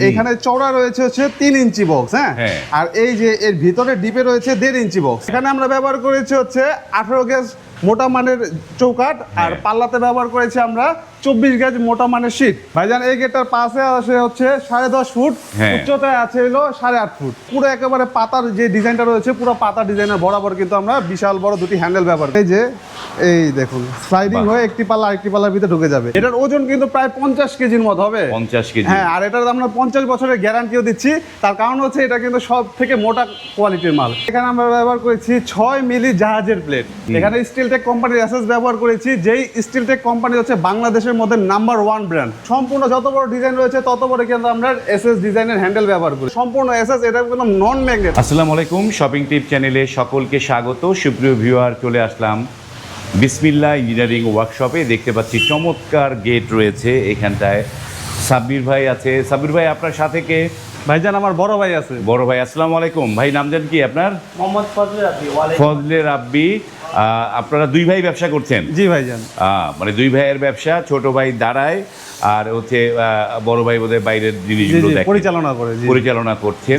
এখানে চওড়া রয়েছে হচ্ছে তিন ইঞ্চি বক্স হ্যাঁ হ্যাঁ। আর এই যে এর ভিতরে ডিপে রয়েছে দেড় ইঞ্চি বক্স এখানে আমরা ব্যবহার করেছি হচ্ছে আঠারো গ্যাস মোটা মানের চৌকাট আর হ্যাঁ। পাল্লাতে ব্যবহার করেছি আমরা চব্বিশ গেজ মোটা মানের শীট ভাইজান এই গেটটার পাশে আসে হচ্ছে সাড়ে দশ ফুট হ্যাঁ। উচ্চতায় আছে হলো সাড়ে আট ফুট। পুরো একেবারে পাতার যে ডিজাইনটা রয়েছে পুরো পাতা ডিজাইনের বরাবর কিন্তু আমরা বিশাল বড় দুটি হ্যান্ডেল ব্যবহার। এই যে এই দেখুন স্লাইডিং হয়ে একটি পাল্লা আরেকটি পাল্লার ভিতরে ঢুকে যাবে। এটার ওজন কিন্তু প্রায় পঞ্চাশ কেজির মতো হবে। পঞ্চাশ কেজি। হ্যাঁ আর এটার আমরা পঞ্চাশ বছরের গ্যারান্টিও দিচ্ছি। তার কারণ হচ্ছে এটা কিন্তু সব থেকে মোটা কোয়ালিটির মাল। এখানে আমরা ব্যবহার করেছি ছয় মিলি জাহাজের প্লেট এখানে স্টিলটেক কোম্পানির অ্যাসেস ব্যবহার করেছি। যেই স্টিলটেক কোম্পানি হচ্ছে বাংলাদেশের মধ্যে নাম্বার ওয়ান ব্র্যান্ড সম্পূর্ণ যত বড় ডিজাইন রয়েছে তত বড় কিন্তু আমরা এস এস ডিজাইনের হ্যান্ডেল ব্যবহার করি। সম্পূর্ণ এসএস এটা কিন্তু নন ম্যাগনেট আসসালামু আলাইকুম শপিং টিপ চ্যানেলে সকলকে স্বাগত। সুপ্রিয় ভিউয়ার চলে আসলাম বিসমিল্লা ইঞ্জিনিয়ারিং ওয়ার্কশপে দেখতে পাচ্ছি চমৎকার গেট রয়েছে এখানটায়। সাব্বির ভাই আছে। সাব্বির ভাই আপনার সাথে কে? ভাইজান আমার বড় ভাই আছে। বড় ভাই আসসালামু আলাইকুম। ভাই নাম জান কি আপনার? মোহাম্মদ ফজলে রাব্বি ফজলে রাব্বি। আপনারা দুই ভাই ব্যবসা করছেন? জি ভাইজান। মানে দুই ভাইয়ের ব্যবসা ছোট ভাই দাঁড়ায় আর হচ্ছে বড় ভাই বোধহয় বাইরের জি জিনিসগুলো পরিচালনা করে পরিচালনা করছেন।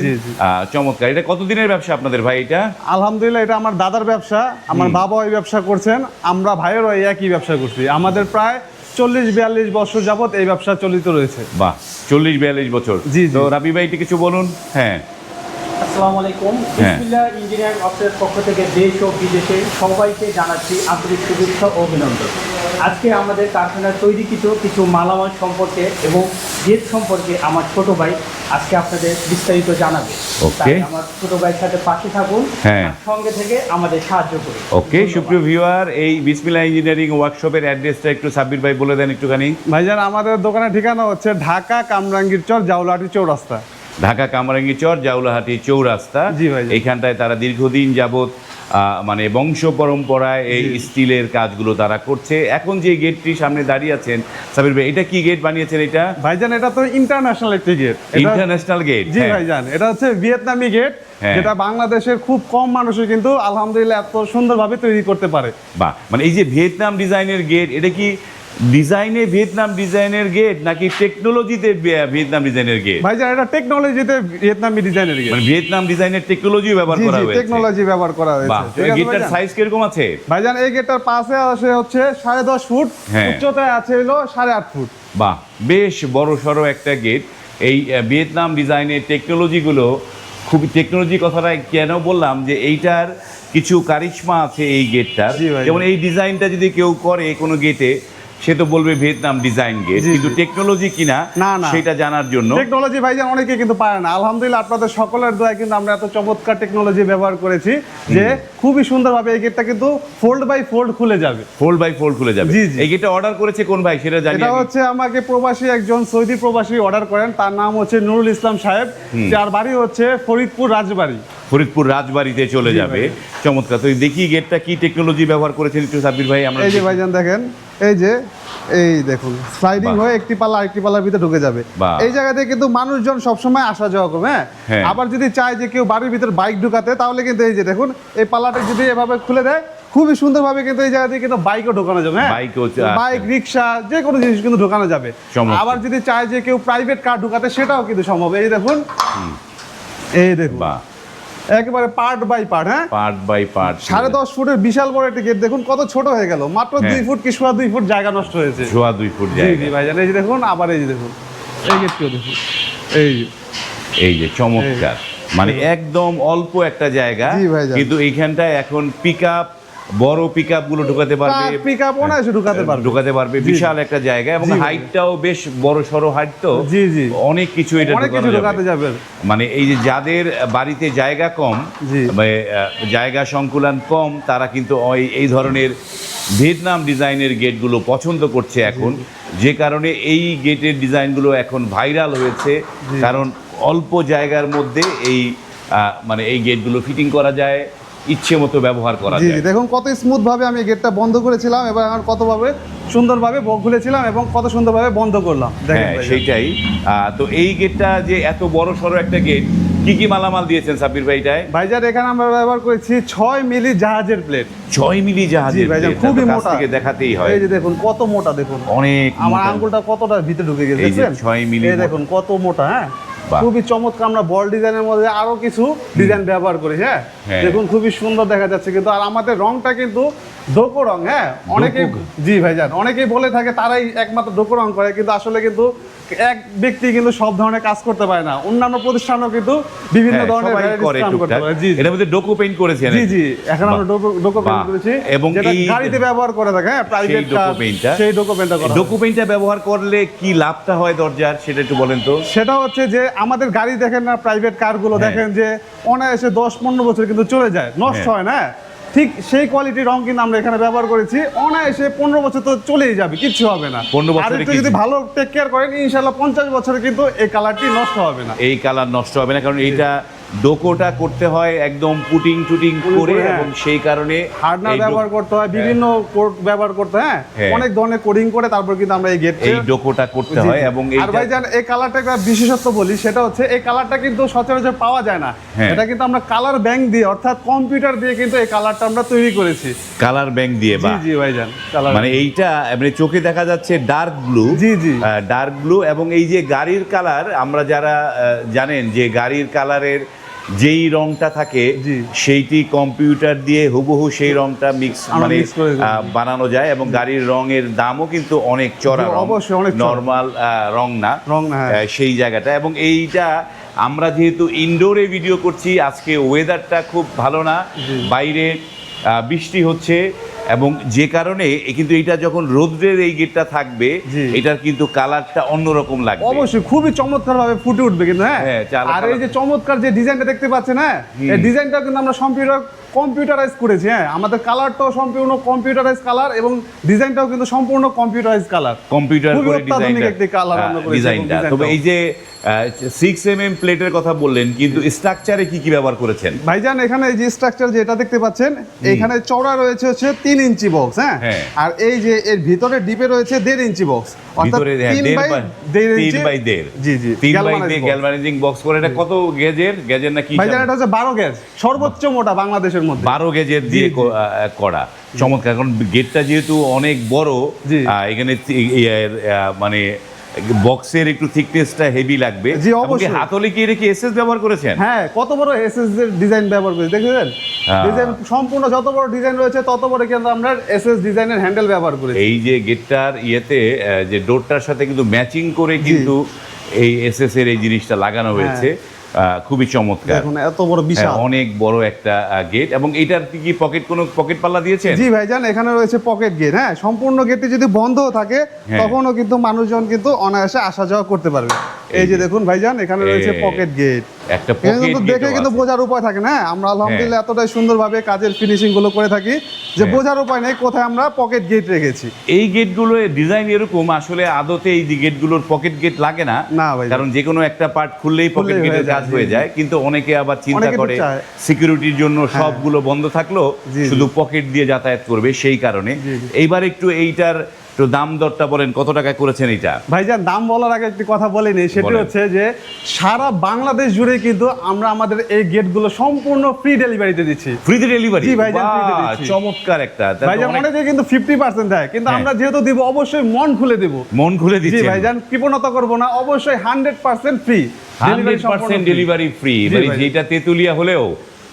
চমৎকার। এটা কতদিনের ব্যবসা আপনাদের ভাই এটা? আলহামদুলিল্লাহ এটা আমার দাদার ব্যবসা। আমার বাবা ওই ব্যবসা করছেন আমরা ভাইয়েরও একই ব্যবসা করছি। আমাদের প্রায় চল্লিশ বিয়াল্লিশ বছর যাবত এই ব্যবসা চলিত রয়েছে। বাহ চল্লিশ বিয়াল্লিশ বছর। জি। তো রাবি ভাই কিছু বলুন। হ্যাঁ। আসসালামু আলাইকুম। হ্যাঁ। বিসমিল্লাহ ইঞ্জিনিয়ারিং অফিসের পক্ষ থেকে দেশ ও বিদেশে সবাইকে জানাচ্ছি আন্তরিক শুভেচ্ছা ও অভিনন্দন। আজকে আমাদের কারখানার তৈরিকৃত কিছু মালামাল সম্পর্কে এবং সম্পর্কে আমার ছোট ভাই আজকে আপনাদের বিস্তারিত জানাবে. তাই আমার ছোট ভাইয়ের সাথে পাশে থাকুন। হ্যাঁ। সঙ্গে থেকে আমাদের সাহায্য করুন। ওকে সুপ্রিয় ভিউয়ার এই বিসমিল্লা ইঞ্জিনিয়ারিং ওয়ার্কশপের অ্যাড্রেসটা একটু সাব্বির ভাই বলে দেন একটুখানি। ভাইজান আমাদের দোকানের ঠিকানা হচ্ছে ঢাকা কামরাঙ্গীর চর জাউলাটি চৌরাস্তা। ঢাকা কামরাঙ্গি চর জাউলাহাটি চৌরাস্তা। এইখানটায় তারা দীর্ঘদিন যাবত মানে বংশ পরম্পরায় এই স্টিলের কাজগুলো তারা করছে। এখন যে গেটটি সামনে দাঁড়িয়ে আছেন সাবির ভাই এটা কি গেট বানিয়েছেন এটা? ভাইজান এটা তো ইন্টারন্যাশনাল একটি গেট। ইন্টারন্যাশনাল গেট জি ভাইজান এটা হচ্ছে ভিয়েতনামি গেট হ্যাঁ। যেটা বাংলাদেশের খুব কম মানুষই কিন্তু আলহামদুলিল্লাহ এত সুন্দরভাবে তৈরি করতে পারে। বাহ মানে এই যে ভিয়েতনাম ডিজাইনের গেট এটা কি ডিজাইনে ভিয়েতনাম ডিজাইনের গেট নাকি টেকনোলজিতে ভিয়েতনাম ডিজাইনের গেট ভাইজান এটা টেকনোলজিতে ভিয়েতনামি ডিজাইনের গেট মানে ভিয়েতনাম ডিজাইনের টেকনোলজি ব্যবহার করা হয়েছে। টেকনোলজি ব্যবহার করা হয়েছে। গেটটার? সাইজ কীরকম আছে? ভাইজান এই গেটটার পাশে আছে হচ্ছে সাড়ে দশ ফুট হ্যাঁ। উচ্চতায় আছে হলো সাড়ে আট ফুট। বাহ বেশ বড় সড়ো একটা গেট এই ভিয়েতনাম ডিজাইনের টেকনোলজিগুলো খুবই টেকনোলজি কথাটা কেন বললাম যে এইটার কিছু কারিশমা আছে এই গেটটার যেমন এই ডিজাইনটা যদি কেউ করে কোনো গেটে সে তো বলবে ভিয়েতনাম ডিজাইন গেট কিন্তু টেকনোলজি কিনা না, না। সেটা জানার জন্য টেকনোলজি ভাই ভাইজান অনেকে কিন্তু পারে না। আলহামদুলিল্লাহ আপনাদের সকলের দোয়ায় কিন্তু আমরা এত চমৎকার টেকনোলজি ব্যবহার করেছি যে খুবই সুন্দরভাবে এই গেটটা কিন্তু ফোল্ড বাই ফোল্ড খুলে যাবে। ফোল্ড বাই ফোল্ড খুলে যাবে। এই গেটটা অর্ডার করেছে কোন ভাই? সেটা জানি এটা হচ্ছে আমাকে প্রবাসী একজন সৌদি প্রবাসী অর্ডার করেন। তার নাম হচ্ছে নুরুল ইসলাম সাহেব। যার বাড়ি হচ্ছে ফরিদপুর রাজবাড়ি। ফরিদপুর রাজবাড়িতে চলে যাবে। চমৎকার। তো দেখি গেটটা কি টেকনোলজি ব্যবহার করেছেন একটু সাব্বির ভাই আমরা এই যে ভাইজান দেখেন। এই যে এই দেখুন স্লাইডিং হয়ে একটি পাল্লা আরেকটি পাল্লার ভিতরে ঢুকে যাবে। এই জায়গাতে কিন্তু মানুষজন সবসময় আসা যাওয়া করবে হ্যাঁ? হ্যাঁ। আবার যদি চায় যে কেউ বাড়ির ভিতরে বাইক ঢুকাতে তাহলে কিন্তু এই যে দেখুন এই পাল্লাটা যদি এভাবে খুলে দেয় খুবই সুন্দরভাবে কিন্তু এই জায়গা দিয়ে কিন্তু বাইকও ঢোকানো যাবে হ্যাঁ? বাইক রিক্সা যে কোনো জিনিস কিন্তু ঢোকানো যাবে। আবার যদি চায় যে কেউ প্রাইভেট কার ঢুকাতে সেটাও কিন্তু সম্ভব। এই দেখুন। এই দেখুন। একেবারে পার্ট বাই পার্ট হ্যাঁ? পার্ট বাই পার্ট সাড়ে দশ ফুটের বিশাল বড় একটা গেট দেখুন কত ছোট হয়ে গেল। মাত্র হ্যাঁ। দুই ফুট কি সোয়া দুই ফুট জায়গা নষ্ট হয়েছে। সোয়া দুই ফুট জায়গা। ভাইজান এই যে দেখুন আবার এই যে দেখুন। এই গেটটিও দেখুন। এই যে। এই যে চমৎকার। মানে একদম অল্প একটা জায়গা কিন্তু এইখানটায় এখন পিক বড় পিকগুলো ঢুকাতে পারবে। পিক আপ অনায়াসে ঢুকাতে পারবে। ঢুকাতে পারবে। বিশাল একটা জায়গা এবং হাইটটাও বেশ বড় সড়ো হাইট তো। জি, জি। অনেক কিছু এটা ঢুকাতে যাবে। মানে এই যে যাদের বাড়িতে জায়গা কম। মানে, জায়গা সংকুলান কম তারা কিন্তু ওই- এই ধরনের ভিয়েতনাম ডিজাইনের গেটগুলো পছন্দ করছে এখন। যে কারণে এই গেটের ডিজাইনগুলো এখন ভাইরাল হয়েছে। কারণ অল্প জায়গার মধ্যে এই মানে এই গেটগুলো ফিটিং করা যায়। ইচ্ছে মতো ব্যবহার করা যায়। দেখুন কত স্মুথ ভাবে আমি গেটটা বন্ধ করেছিলাম এবং এখন কতভাবে সুন্দরভাবে খুলেছিলাম এবং কত সুন্দরভাবে বন্ধ করলাম। দেখেন হ্যাঁ সেইটাই। তো এই গেটটা যে এত বড় সড়ো একটা গেট কি কি মালামাল দিয়েছেন সাব্বির ভাইটায় ভাইজান এখানে আমরা ব্যবহার করেছি ছয় মিলি জাহাজের প্লেট। ছয় মিলি জাহাজের plate, খুবই মোটা। থেকে দেখাতেই হয়। এই যে দেখুন কত মোটা দেখুন। অনেক আমার আঙ্গুলটা কতটা ভিতরে ঢুকে গেছে ছয় মিলি দেখুন কত মোটা হ্যাঁ। খুবই চমৎকার আমরা বল ডিজাইনের মধ্যে আরও কিছু ডিজাইন ব্যবহার করি হ্যাঁ? হ্যাঁ। দেখুন খুবই সুন্দর দেখা যাচ্ছে কিন্তু আর আমাদের রংটা কিন্তু ডোকো রং হ্যাঁ অনেকেই ডোকো। জি ভাইজান অনেকেই বলে থাকে তারাই একমাত্র ডোকো রং করে কিন্তু আসলে কিন্তু এক ব্যক্তি কিন্তু সব ধরনের কাজ করতে পারে না অন্যান্য প্রতিষ্ঠানও কিন্তু বিভিন্ন হ্যাঁ, ধরনের করে জি। এটার মধ্যে ডোকো পেইন্ট করেছেন জি জি এখন আমরা ডোকো ডোকো পেইন্ট করেছি এবং এই- গাড়িতে ব্যবহার করে থাকে হ্যাঁ প্রাইভেট ডোকো পেইন্টটা? সেই ডোকো পেইন্টটা করা ডোকো পেইন্টটা ব্যবহার করলে কি লাভটা হয় দরজার সেটা একটু বলেন তো সেটা হচ্ছে যে আমাদের গাড়ি দেখেন না প্রাইভেট কারগুলো হ্যাঁ। দেখেন যে অনায়াসে দশ পনেরো বছর কিন্তু চলে যায় নষ্ট হ্যাঁ। হয় না ঠিক সেই কোয়ালিটির রং কিন্তু আমরা এখানে ব্যবহার করেছি। অনায়াসে পনেরো বছর তো চলেই যাবে কিচ্ছু হবে না। 15 বছরে যদি ভালো টেক কেয়ার করেন ইনশাল্লাহ পঞ্চাশ বছরে কিন্তু এই কালারটি নষ্ট হবে না। এই কালার নষ্ট হবে না কারণ এইটা ডোকোটা করতে হয় একদম পুটিং টুটিং করে হ্যাঁ। এবং সেই কারণে হার্ডনার ব্যবহার করতে হয় বিভিন্ন কোড ব্যবহার করতে হয় হ্যাঁ। হ্যাঁ অনেক ধরনের কোডিং করে তারপর কিন্তু আমরা এই গেট এই ডোকোটা করতে হয় এবং আর ভাইজান এই কালারটা একটা বিশেষত্ব বলি সেটা হচ্ছে এই কালারটা কিন্তু সচরাচর পাওয়া যায় না হ্যাঁ। এটা কিন্তু আমরা কালার ব্যাংক দিয়ে অর্থাৎ কম্পিউটার দিয়ে কিন্তু এই কালারটা আমরা তৈরি করেছি কালার ব্যাংক দিয়ে জি বা জি ভাইজান কালার মানে এইটা মানে চোখে দেখা যাচ্ছে ডার্ক ব্লু জি, জি। ডার্ক ব্লু এবং এই যে গাড়ির কালার আমরা যারা জানেন যে গাড়ির কালারের যেই রংটা থাকে সেইটি কম্পিউটার দিয়ে হুবহু সেই রংটা মিক্স মানে বানানো যায় এবং গাড়ির রঙের দামও কিন্তু অনেক চড়া অবশ্যই অনেক নর্মাল রং না। রং না, হ্যাঁ। সেই জায়গাটা। এবং এইটা আমরা যেহেতু ইনডোরে ভিডিও করছি আজকে ওয়েদারটা খুব ভালো না। বাইরে বৃষ্টি হচ্ছে এবং যে কারণে কিন্তু এটা যখন রোদ্রের এই গেটটা থাকবে এটার কিন্তু কালারটা অন্যরকম লাগবে। অবশ্যই খুবই চমৎকার ভাবে ফুটে উঠবে কিন্তু হ্যাঁ? হ্যাঁ, আর এই যে চমৎকার যে ডিজাইনটা দেখতে পাচ্ছেন হ্যাঁ? এই ডিজাইনটা কিন্তু আমরা কম্পিউটার কম্পিউটারাইজ করেছি হ্যাঁ। আমাদের কালারটাও সম্পূর্ণ কম্পিউটারাইজ কালার এবং ডিজাইনটাও কিন্তু সম্পূর্ণ কম্পিউটারাইজ কালার কম্পিউটার করে অত্যাধুনিক একটি colour আমরা করেছি ডিজাইনটা তবে এই যে সিক্স এম এম প্লেটের কথা বললেন কিন্তু স্ট্রাকচারে কি কি ব্যবহার করেছেন? ভাইজান এখানে এই যে স্ট্রাকচার যেটা দেখতে পাচ্ছেন এখানে চওড়া রয়েছে হচ্ছে তিন ইঞ্চি বক্স হ্যাঁ। হ্যাঁ। আর এই যে এর ভিতরে ডিপে রয়েছে দেড় ইঞ্চি বক্স অর্থাৎ ভিতরে হ্যাঁ, তিন দেড় বাই বাই- দেড় তিন ইঞ্চি বাই দেড়। জি জি তিন বাই galvanized দিয়ে box। গ্যালভানাইজিং বক্স করে এটা কত গেজের গেজের নাকি ভাইজান এটা হচ্ছে বারো গেজ সর্বোচ্চ মোটা বাংলাদেশের মধ্যে। বারো গেজের দিয়ে করা। চমৎকার কারণ গেটটা যেহেতু অনেক বড় এখানে মানে বক্সের একটু থিকনেসটা হেভি লাগবে। জি, অবশ্যই। হাতলে কি কি এসএস ব্যবহার করেছেন? হ্যাঁ কত বড় এসএস এর ডিজাইন ব্যবহার করেছি দেখেছেন? হ্যাঁ। ডিজাইন সম্পূর্ণ যত বড় ডিজাইন রয়েছে তত বড় কিন্তু আমরা এসএস ডিজাইনের হ্যান্ডেল ব্যবহার করেছি। এই যে গেটটার ইয়েতে যে ডোরটার সাথে কিন্তু ম্যাচিং করে কিন্তু এই এসএস এর এই জিনিসটা লাগানো হয়েছে। আহ, খুবই চমৎকার। দেখুন এত বড় হ্যাঁ, বিশাল। অনেক বড় একটা গেট এবং এটার কি কি পকেট কোনো পকেট পাল্লা দিয়েছে জি ভাই জান এখানে রয়েছে পকেট গেট হ্যাঁ সম্পূর্ণ গেটটি যদি বন্ধ থাকে হ্যাঁ। তখনও কিন্তু মানুষজন কিন্তু অনায়াসে আসা যাওয়া করতে পারবে। এই যে দেখুন ভাইজান এখানে রয়েছে পকেট গেট একটা কিন্তু দেখে কিন্তু বোঝার উপায় থাকে না আমরা আলহামদুলিল্লাহ হ্যাঁ। এতটাই সুন্দরভাবে কাজের ফিনিশিংগুলো করে থাকি যে হ্যাঁ। বোঝার উপায় নেই কোথায় আমরা পকেট গেট রেখেছি এই গেটগুলো ডিজাইন এরকম আসলে আদতে এই গেটগুলোর পকেট গেট লাগে না না ভাই। কারণ যে কোনো একটা পার্ট খুললেই পকেট গেটের হয়ে যায়, কাজ হয়ে যায় কিন্তু অনেকে আবার চিন্তা করে সিকিউরিটির জন্য সবগুলো বন্ধ থাকল। শুধু পকেট দিয়ে যাতায়াত করবে সেই কারণে। এইবার একটু এইটার একটু দাম দরটা বলেন কত টাকায় করেছেন এটা? ভাইজান দাম বলার আগে একটি কথা বলিনি সেটি হচ্ছে যে সারা বাংলাদেশ জুড়ে কিন্তু আমরা আমাদের এই গেটগুলো সম্পূর্ণ ফ্রি ডেলিভারিতে দিচ্ছি। ফ্রিতে ডেলিভারি জি, ভাইজান, দিচ্ছি। চমৎকার একটা। ভাইজান অনেক কিন্তু ফিফটি পার্সেন্ট দেয় কিন্তু হ্যাঁ। আমরা যেহেতু দিব অবশ্যই মন খুলে দিব। মন খুলে জি দিচ্ছেন। ভাইজান কৃপণতা করব না অবশ্যই hundred percent free hundred percent delivery free মানে যেটা তেতুলিয়া হলেও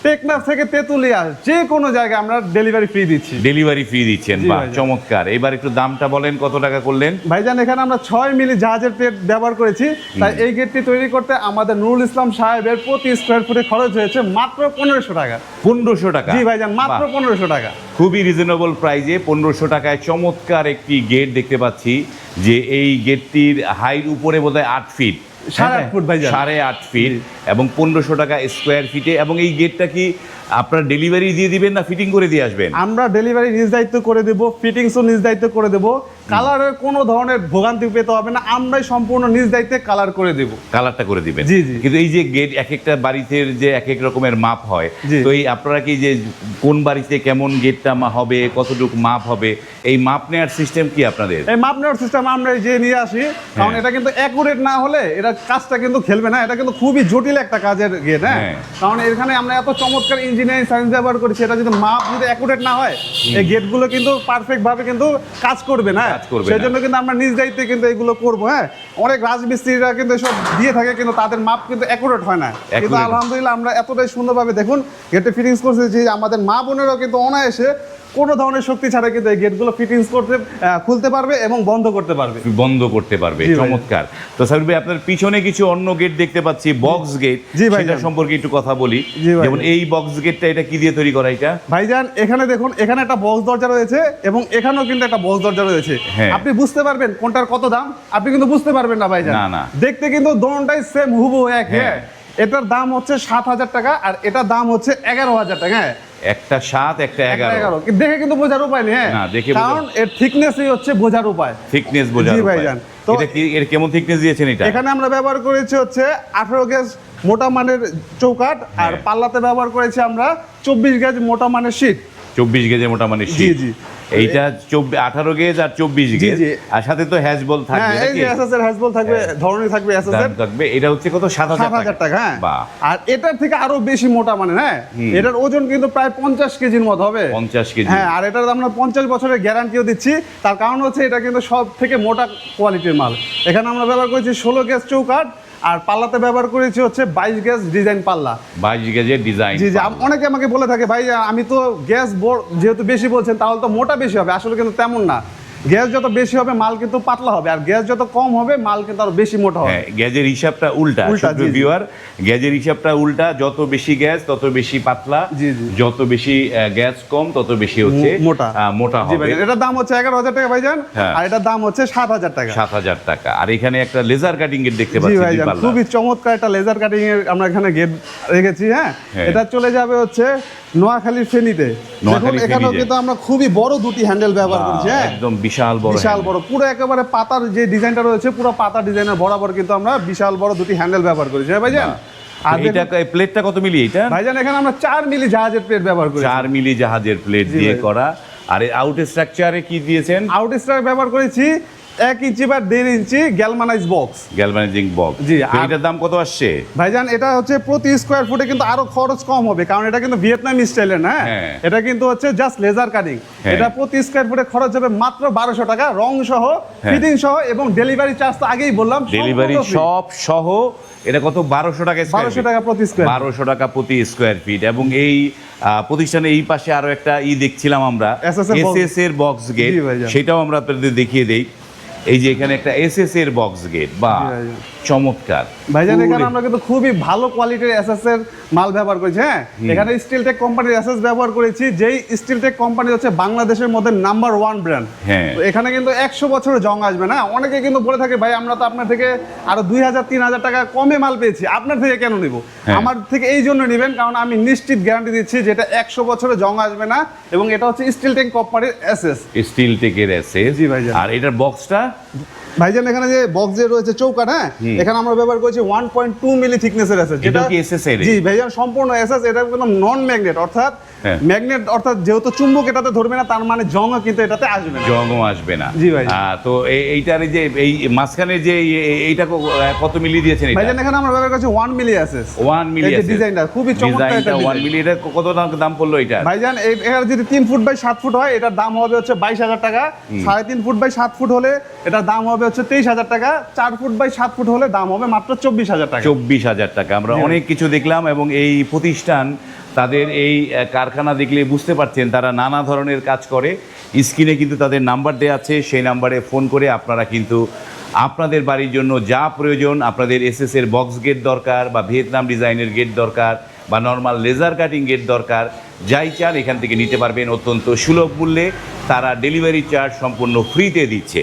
টেকনাফ থেকে তেতুলিয়া যে কোনো জায়গায় আমরা ডেলিভারি ফ্রি দিচ্ছি। ডেলিভারি ফ্রি দিচ্ছেন বাহ চমৎকার। এবার একটু দামটা বলেন কত টাকা করলেন? ভাইজান এখানে আমরা ছয় মিলি জাহাজের প্লেট ব্যবহার করেছি। তাই এই গেটটি তৈরি করতে আমাদের নুরুল ইসলাম সাহেবের প্রতি স্কোয়ার ফুটে খরচ হয়েছে মাত্র পনেরোশো টাকা। পনেরোশো টাকা? জি ভাইজান মাত্র পনেরোশো টাকা। খুবই রিজনেবল প্রাইজে পনেরোশো টাকায় চমৎকার একটি গেট দেখতে পাচ্ছি যে এই গেটটির হাইট উপরে বোধহয় আট ফিট সাড়ে আট ফুট ভাই সাড়ে আট ফিট এবং পনেরোশো টাকা স্কোয়ার ফিটে এবং এই গেটটা কি আপনার ডেলিভারি দিয়ে দিবেন না ফিটিং করে দিয়ে আসবেন আমরা ডেলিভারি নিজ দায়িত্ব করে দেব ফিটিংসও নিজ দায়িত্ব করে দেব কালারের কোনো ধরনের ভোগান্তি পেতে হবে না আমরাই সম্পূর্ণ নিজ দায়িত্বে কালার করে দেব কালারটা করে দিবেন জি, জি। কিন্তু এই যে গেট এক একটা বাড়িতে যে এক এক রকমের মাপ হয়। তো এই আপনারা কি যে কোন বাড়িতে কেমন গেটটা মা হবে কতটুকু মাপ হবে এই মাপ নেওয়ার সিস্টেম কি আপনাদের এই মাপ নেওয়ার সিস্টেম আমরা যে নিয়ে আসি কারণ হ্যাঁ। এটা কিন্তু অ্যাকুরেট না হলে এটা কাজটা কিন্তু খেলবে না এটা কিন্তু খুবই জটিল একটা কাজের গেট হ্যাঁ হ্যাঁ। কারণ এখানে আমরা এত চমৎকার ইঞ্জিনিয়ারিং সায়েন্স ব্যবহার করেছি এটা যদি মাপ যদি অ্যাকুরেট না হয় এই গেটগুলো কিন্তু পারফেক্ট ভাবে কিন্তু কাজ করবে না। সেই জন্য কিন্তু আমরা নিজ দায়িত্বে কিন্তু এগুলো করব হ্যাঁ? অনেক রাজমিস্ত্রিরা কিন্তু সব দিয়ে থাকে কিন্তু তাদের মাপ কিন্তু অ্যাকুরেট হয় না। কিন্তু আলহামদুলিল্লাহ আমরা এতটাই সুন্দরভাবে দেখুন গেটে ফিটিংস করছি যে আমাদের মা বোনেরও কিন্তু অনায়াসে কোনো ধরনের শক্তি ছাড়া কিন্তু এই গেটগুলো ফিটিংস করতে খুলতে পারবে এবং বন্ধ করতে পারবে। বন্ধ করতে পারবে চমৎকার। তো সাবির ভাই আপনার পিছনে কিছু অন্য গেট দেখতে পাচ্ছি বক্স গেট সেটা সম্পর্কে একটু কথা বলি। যেমন এই বক্স গেটটা এটা কি দিয়ে তৈরি করা এটা? ভাইজান এখানে দেখুন এখানে একটা বক্স দরজা রয়েছে এবং এখানেও কিন্তু একটা বক্স দরজা রয়েছে। হ্যাঁ। আপনি বুঝতে পারবেন কোনটার কত দাম আপনি কিন্তু বুঝতে পারবেন না ভাইজান। না, না। দেখতে কিন্তু দোনটাই সেম হুবহু এক হ্যাঁ। এটার দাম হচ্ছে সাত হাজার টাকা আর এটার দাম হচ্ছে এগারো হাজার টাকা হ্যাঁ? একটা সাত একটা এগারো। দেখে কিন্তু বোঝার উপায় নেই হ্যাঁ? কারণ এর থিকনেসই হচ্ছে বোঝার উপায়। থিকনেস বোঝার উপায়। ভাইজান। তো- এটা কি এর কেমন থিকনেস দিয়েছেন এটা? এখানে আমরা ব্যবহার করেছি হচ্ছে আঠারো গেজ মোটা মানের চৌকাট আর হ্যাঁ। পাল্লাতে ব্যবহার করেছি আমরা চব্বিশ গেজ মোটা মানের শীট চব্বিশ গেজে মোটামুটি জি, জি। এইটা চব্বিশ আঠারো গেজ আর চব্বিশ গেজ। আর সাথে তো হ্যাজবল হ্যাঁ থাকবে হ্যাজবল থাকবে ধরনের থাকবে থাকবে এটা হচ্ছে কত? সাত হাজার টাকা। হ্যাঁ। আর এটার থেকে আরও বেশি মোটা মানে হ্যাঁ? এটার ওজন কিন্তু প্রায় পঞ্চাশ কেজির মতো হবে। পঞ্চাশ কেজি। হ্যাঁ আর এটার আমরা পঞ্চাশ বছরের গ্যারান্টিও দিচ্ছি। তার কারণ হচ্ছে এটা কিন্তু সব থেকে মোটা কোয়ালিটির মাল। এখানে আমরা ব্যবহার করেছি ষোলো গ্যাস চৌকাট আর পাল্লাতে ব্যবহার করেছি হচ্ছে বাইশ গ্যাস ডিজাইন পাল্লা। বাইশ গ্যাসের ডিজাইন জি জি অনেকে আমাকে বলে থাকে ভাই আমি তো গ্যাস যেহেতু বেশি বলছেন তাহলে তো মোটা বেশি হবে। আসলে কিন্তু তেমন না। গ্যাস যত বেশি হবে মাল কিন্তু পাতলা হবে আর গ্যাস যত কম হবে মাল কিন্তু আরও বেশি মোটা হবে হ্যাঁ গ্যাজের হিসাবটা উল্টা। ভিউয়ার গ্যাজের হিসাবটা উল্টা যত বেশি গ্যাস তত বেশি পাতলা। যত বেশি গ্যাস কম তত বেশি হচ্ছে মোটা। মোটা হবে এটার দাম হচ্ছে এগারো হাজার টাকা ভাইজান হ্যাঁ। আর এটার দাম হচ্ছে সাত হাজার টাকা সাত হাজার টাকা আর এখানে একটা লেজার কাটিং এর দেখতে পাচ্ছি ভাইজান খুবই চমৎকার একটা লেজার কাটিং এর আমরা এখানে গেট রেখেছি হ্যাঁ হ্যাঁ। এটা চলে যাবে হচ্ছে নোয়াখালীর ফেনীতে এখানেও কিন্তু আমরা খুবই বড় দুটি হ্যান্ডেল ব্যবহার করছি একদম বিশাল বড় বিশাল বড় পুরো একেবারে পাতার যে ডিজাইনটা রয়েছে পুরো পাতা ডিজাইনের বরাবর কিন্তু আমরা বিশাল বড় দুটি হ্যান্ডেল ব্যবহার করেছি। হ্যাঁ ভাইজান? আর এটা প্লেটটা কত মিলি এটা ভাইজান এখানে আমরা চার মিলি জাহাজের প্লেট ব্যবহার করি 4 মিলি জাহাজের প্লেট দিয়ে করা। আর আউট স্ট্রাকচারে কি দিয়েছেন? আউট স্ট্রাকচার ব্যবহার করেছি এক ইঞ্চি বা দেড় inch galvanise box galvanising box জি, এটার দাম কত আসছে? ভাইজান এটা হচ্ছে প্রতি স্কোয়ার ফুটে কিন্তু আরও খরচ কম হবে কারণ এটা কিন্তু ভিয়েতনাম স্টাইলের না? হ্যাঁ। এটা কিন্তু হচ্ছে জাস্ট লেজার কাটিং হ্যাঁ। এটা প্রতি স্কোয়ার ফুটে খরচ হবে মাত্র বারোশো টাকা রং সহ হ্যাঁ। ফিটিং সহ এবং ডেলিভারি চার্জ তো আগেই বললাম ডেলিভারি সব সহ এটা কত? বারোশো টাকা বারোশো টাকা প্রতি স্কোয়ার বারোশো টাকা প্রতি স্কোয়ার ফিট এবং এই প্রতিষ্ঠানে এই পাশে আরও একটা ই দেখছিলাম আমরা এর box- এর বক্স গেট সেটাও আমরা আপনাদের দেখিয়ে দেই। এই যে এখানে একটা এস এর বক্স গেট বা। চমৎকার। ভাইজান এখানে আমরা কিন্তু খুবই ভালো কোয়ালিটির এসএস এর মাল ব্যবহার করেছি হ্যাঁ? এখানে স্টিল টেক কোম্পানির এসএস ব্যবহার করেছি যেই স্টিল টেক কোম্পানি হচ্ছে বাংলাদেশের মধ্যে নাম্বার ওয়ান ব্র্যান্ড হ্যাঁ। এখানে কিন্তু একশো বছরের জং আসবে না? অনেকে কিন্তু বলে থাকে ভাই আমরা তো আপনার থেকে আরও দুই হাজার তিন হাজার টাকা কমে মাল পেয়েছি আপনার থেকে কেন নিব? হ্যাঁ। আমার থেকে এই জন্য নেবেন কারণ আমি নিশ্চিত গ্যারান্টি দিচ্ছি যে এটা একশো বছরের জং আসবে না? এবং এটা হচ্ছে স্টিল টেক কোম্পানির এসএস স্টিল টেকের এসএস জি ভাইজান। আর এটার বক্সটা ভাইজান এখানে যে বক্স যে রয়েছে চৌকাট হ্যাঁ? এখানে আমরা ব্যবহার করেছি ওয়ান পয়েন্ট টু মিলি থিকনেসের এসএস এটাও কি SS এর? জি ভাইজান সম্পূর্ণ এসএস এটা কোনো নন ম্যাগনেট অর্থাৎ। ম্যাগনেট অর্থাৎ যেহেতু চুম্বক এটাতে ধরবে না তার মানে জংও কিন্তু এটাতে আসবে না। আসবে না। জি ভাই। তো এইটার যে এই মাঝখানে যে এই- এই- এইটা কত মিলি দিয়েছেন এটা? ভাইজান এখানে আমরা ব্যবহার করেছি one milli SS one milli ডিজাইনটা খুবই চমৎকার একটা ওয়ান মিলি এটা কত দাম পড়ল এটা? ভাইজান যদি তিন ফুট বাই সাত ফুট হয় এটার দাম হবে হচ্ছে বাইশ হাজার টাকা। সাড়ে তিন ফুট বাই সাত ফুট হলে এটার দাম হবে হচ্ছে তেইশ হাজার টাকা চার ফুট বাই সাত ফুট হলে দাম হবে মাত্র চব্বিশ হাজার টাকা। চব্বিশ হাজার টাকা। আমরা অনেক কিছু দেখলাম এবং এই প্রতিষ্ঠান তাদের এই কারখানা দেখলে বুঝতে পারছেন তারা নানা ধরনের কাজ করে। স্ক্রিনে কিন্তু তাদের নাম্বার দেওয়া আছে সেই নাম্বারে ফোন করে আপনারা কিন্তু আপনাদের বাড়ির জন্য যা প্রয়োজন আপনাদের এসএস এর বক্স গেট দরকার বা ভিয়েতনাম ডিজাইনের গেট দরকার বা নর্মাল লেজার কাটিং গেট দরকার যাই চান এখান থেকে নিতে পারবেন অত্যন্ত সুলভ মূল্যে। তারা ডেলিভারি চার্জ সম্পূর্ণ ফ্রিতে দিচ্ছে।